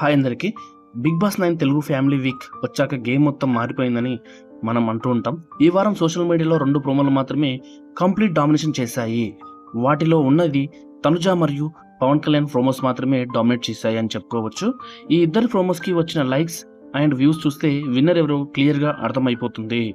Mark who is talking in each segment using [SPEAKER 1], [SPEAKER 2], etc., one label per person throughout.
[SPEAKER 1] Hi అందరికీ. Big Boss nine Telugu family week వచ్చాక game మొత్తం మారిపోయిందని మనం అంటూ ఉంటాం. ఈ వారం సోషల్ మీడియాలో రెండు ప్రోమోలు మాత్రమే కంప్లీట్ డామినేషన్ చేశాయి. వాటిలో ఉన్నది తనుజ మరియు పవన్ కళ్యాణ్ ప్రోమోస్ మాత్రమే డామినేట్ చేశాయి అని చెప్పుకోవచ్చు. ఈ ఇద్దరు ప్రోమోస్కి వచ్చిన లైక్స్ అండ్ వ్యూస్ చూస్తే విన్నర్ ఎవరో క్లియర్గా అర్థమైపోతుంది.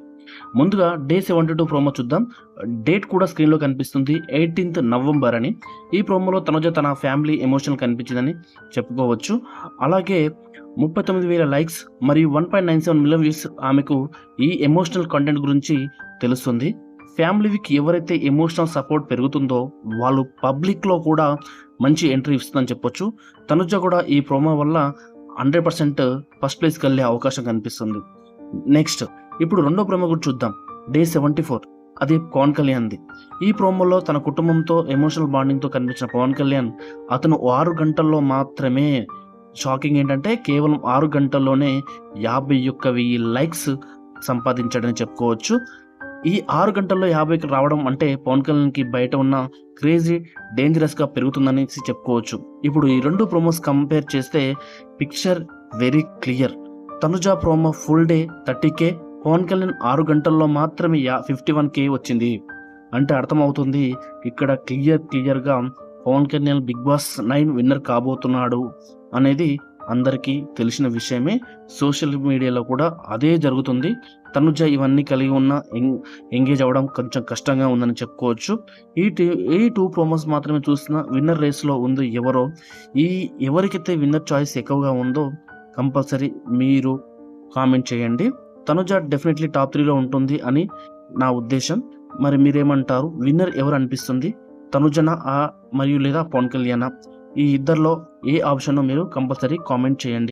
[SPEAKER 1] ముందుగా డే సెవెంటీ టూ ప్రోమో చూద్దాం. డేట్ కూడా స్క్రీన్లో కనిపిస్తుంది. ఎయిటీన్త్ నవంబర్ అని. ఈ ప్రోమోలో తనుజ తన ఫ్యామిలీ ఎమోషనల్ కనిపించిందని చెప్పుకోవచ్చు. అలాగే ముప్పై తొమ్మిది వేల లైక్స్ మరియు one point nine seven million views ఆమెకు ఈ ఎమోషనల్ కంటెంట్ గురించి తెలుస్తుంది. ఫ్యామిలీకి ఎవరైతే ఎమోషనల్ సపోర్ట్ పెరుగుతుందో వాళ్ళు పబ్లిక్లో కూడా మంచి ఎంట్రీ ఇస్తుందని చెప్పొచ్చు. తనుజ కూడా ఈ ప్రోమో వల్ల హండ్రెడ్ పర్సెంట్ ఫస్ట్ ప్లేస్కి వెళ్ళే అవకాశం కనిపిస్తుంది. నెక్స్ట్ ఇప్పుడు రెండో ప్రోమో కూడా చూద్దాం. డే సెవెంటీ ఫోర్ అది పవన్ కళ్యాణ్ది. ఈ ప్రోమోలో తన కుటుంబంతో ఎమోషనల్ బాండింగ్తో కనిపించిన పవన్ కళ్యాణ్ అతను ఆరు గంటల్లో మాత్రమే షాకింగ్ ఏంటంటే కేవలం ఆరు గంటల్లోనే యాభై ఒక్క వెయ్యి లైక్స్ సంపాదించాడని చెప్పుకోవచ్చు. ఈ ఆరు గంటల్లో యాభైకి రావడం అంటే పవన్ కళ్యాణ్కి బయట ఉన్న క్రేజీ డేంజరస్గా పెరుగుతుందనేసి చెప్పుకోవచ్చు. ఇప్పుడు ఈ రెండు ప్రోమోస్ కంపేర్ చేస్తే picture very clear Tanuja promo full day thirty K Pavan Kalyan ఆరు గంటల్లో మాత్రమే యా ఫిఫ్టీ వన్ కే వచ్చింది. అంటే అర్థమవుతుంది ఇక్కడ క్లియర్ క్లియర్గా Pavan Kalyan Big Boss nine winner కాబోతున్నాడు అనేది అందరికీ తెలిసిన విషయమే. సోషల్ మీడియాలో కూడా అదే జరుగుతుంది. తనుజ ఇవన్నీ కలిగి ఉన్న ఎంగ్ ఎంగేజ్ అవ్వడం కొంచెం కష్టంగా ఉందని చెప్పుకోవచ్చు. ఈ ఈ టూ ప్రోమోస్ మాత్రమే చూసిన విన్నర్ రేస్లో ఉంది ఎవరో. ఈ ఎవరికైతే విన్నర్ చాయిస్ ఎక్కువగా ఉందో కంపల్సరీ మీరు కామెంట్ చేయండి. తనుజ డెఫినెట్లీ టాప్ త్రీలో ఉంటుంది అని నా ఉద్దేశం. మరి మీరేమంటారు? విన్నర్ ఎవరు అనిపిస్తుంది? తనుజన ఆ మరియు లేదా పవన్ కళ్యాణ? ఈ ఇద్దరిలో ఏ ఆప్షన్ మీరు కంపల్సరీ కామెంట్ చేయండి.